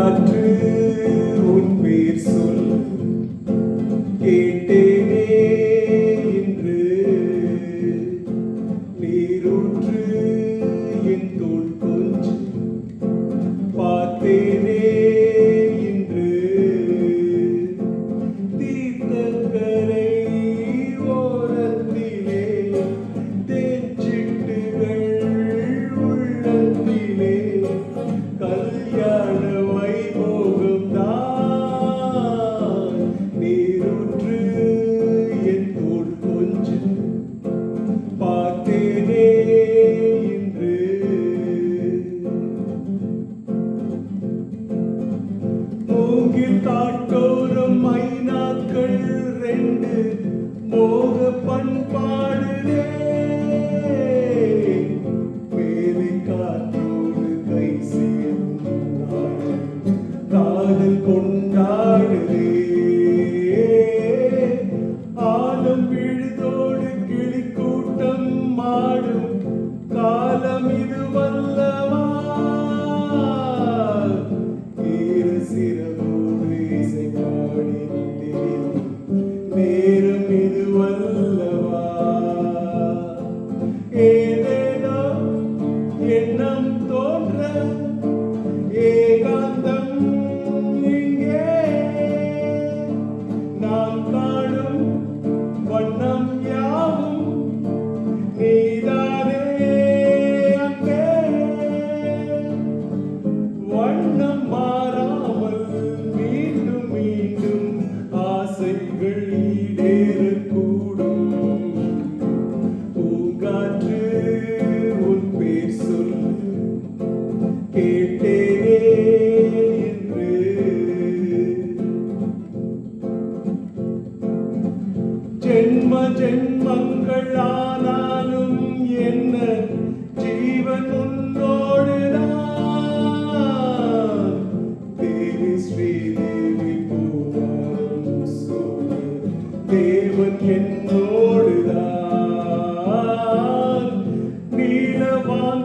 God. மூங்கில் காட்டோரம் மைனாக்கள் ரெண்டு. தேவன் என்னோடுதான். நீலவான்